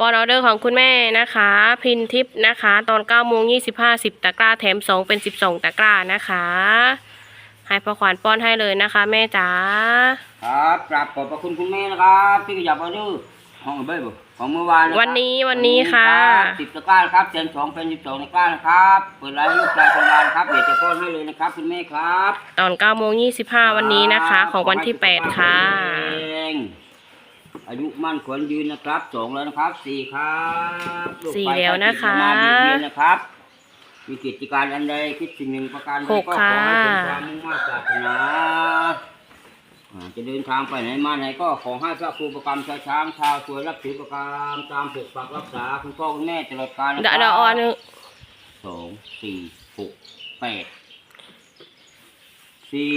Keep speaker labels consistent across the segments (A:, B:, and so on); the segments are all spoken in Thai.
A: ปอนออเดอร์ของคุณแม่นะคะ พินทิปนะคะ ตอน9โมง25 10ตะกร้าแถม 2 เป็น 12 ตะกร้านะคะ ให้พ่อขวัญป้อนให้เลยนะคะ แม่จ๋า
B: ครับกราบขอบพระคุณคุณแม่นะครับที่ขยับมาดูห้องเบ้ยบุของเมื่อวานนะครับ
A: วันนี้วันนี้ค่ะ
B: สิบตะกร้านะครับเซนสองเป็นสิบสองตะกร้านะครับเปิดร้านลูกชายคนงานครับเดี๋ยวจะป้อนให้เลยนะครับคุณแม่ครับ
A: ตอน9โมง25 วันนี้นะคะ ของวันที่ 8 ค่ะ
B: เองอายุมั่นขวัญยืนนะครับสองแล้วนะครับสี่ครับลูก
A: สี่
B: ไป
A: แล้วนะคะ
B: มาเบียดเบียนนะครับมีกิจการอันใดคิดสิ่งหนึ่งประการใด
A: ห
B: ก็
A: ก
B: ขอ
A: ค่ะ
B: ให้เป็นความมุ่งมั่นปรารถนาอ่าจะเดินทางไปไหนมาไหนก็ขอให้พระครูประกรรมชาวช้างชาวสวยรับถือประกรรมตามปกปักรักษาคุณพ่อคุณแม่ตลอดกาลนะค
A: เด
B: รั
A: ยวเดยวออน
B: สองสี่หกแปด สี่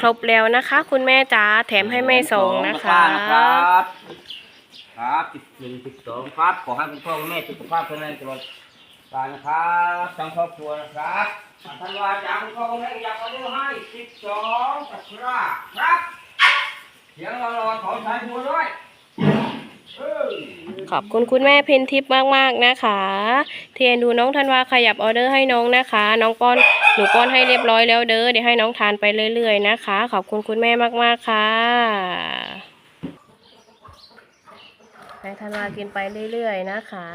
A: ครบแล้วนะคะ คุณแม่จ๋าแถมให้แม่ส่งนะคะ
B: สองตะกร้านะครับครับสิบหนึ่งสิบสองครับขอให้คุณพ่อคุณแม่สุขภาพแข็งแรงตลอดกาลนะครับทั้งครอบครัวนะครับท่านวาจากคุณพ่อคุณแม่อยากมาดูให้สิบสองตะกร้าครับเสียงรอๆขอสายบัวด้วยเออ
A: ขอบคุณคุณแม่พินทิพย์มากๆนะคะ เทียนดูน้องธันวาขยับออเดอร์ให้น้องนะคะ น้องป้อน หนูป้อนให้เรียบร้อยแล้วเด้อเดี๋ยวให้น้องทานไปเรื่อยๆนะคะ ขอบคุณคุณแม่มากๆค่ะให้ธันวากินไปเรื่อยๆนะคะ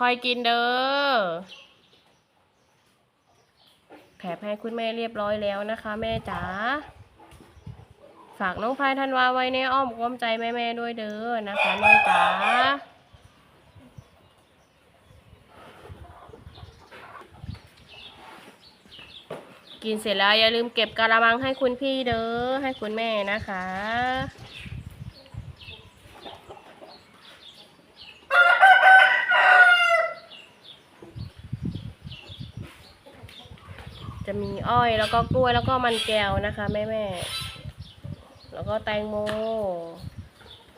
A: ค่อยๆกินเด้อแผลให้คุณแม่เรียบร้อยแล้วนะคะ แม่จ๋า ฝากน้องพายธันวาไว้ในอ้อมอกอ้มใจแม่ๆด้วยเด้อนะคะแม่จ๋ากินเสร็จแล้วอย่าลืมเก็บกระมังให้คุณพี่เด้อให้คุณแม่นะคะ จะมีอ้อยแล้วก็กล้วยแล้วก็มันแก้วนะคะแม่แม่ แล้วก็แตงโม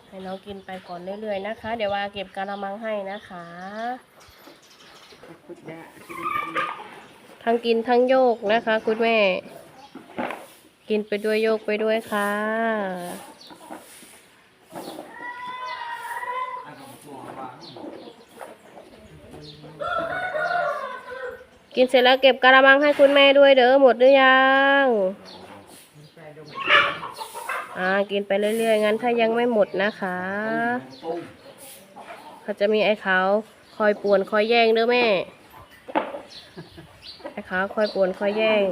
A: ให้น้องกินไปก่อนเรื่อยๆนะคะ เดี๋ยวว่าเก็บกระมังให้นะคะทั้งกินทั้งโยกนะคะ คุณแม่ กินไปด้วยโยกไปด้วยค่ะกินเสร็จแล้วเก็บกระมังให้คุณแม่ด้วยเด้อหมดหรือยัง อ่ากินไปเรื่อยๆ งั้นถ้ายังไม่หมดนะคะ เขาจะมีไอ้ขาวคอยป่วนคอยแย่งเด้อแม่ ไอ้ขาวคอยป่วนคอยแย่ง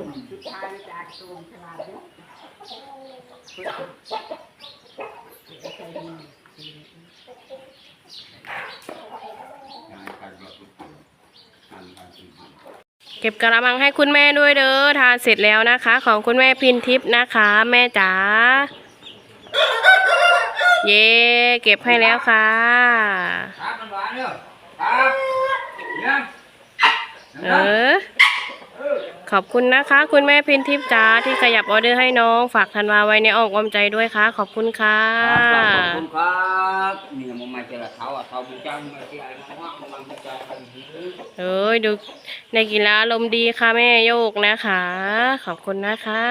A: เก็บกระมังให้คุณแม่ด้วยเด้อทานเสร็จแล้วนะคะ ของคุณแม่พินทิพย์นะคะ แม่จ๋าเย่เก็บให้แล้วค่ะ
B: ครับมันหวานเด้อครับเยี่ยม
A: เออ ขอบคุณนะคะ คุณแม่พินทิพย์จ๋าที่ขยับออเดอร์ให้น้อง ฝากธันวาไว้ในอ้อมอกอ้อมใจด้วยค่ะ ขอบคุณค่ะ
B: ครับขอบคุณครับนี่มันมาเจอเขาอะเขาบุญจังมาที่ไอ้มาว่ามันมาเจอกัน
A: เอ้ยดูในกีฬาลมณ์ดีค่ะแม่โยกนะคะ ขอบคุณนะคะ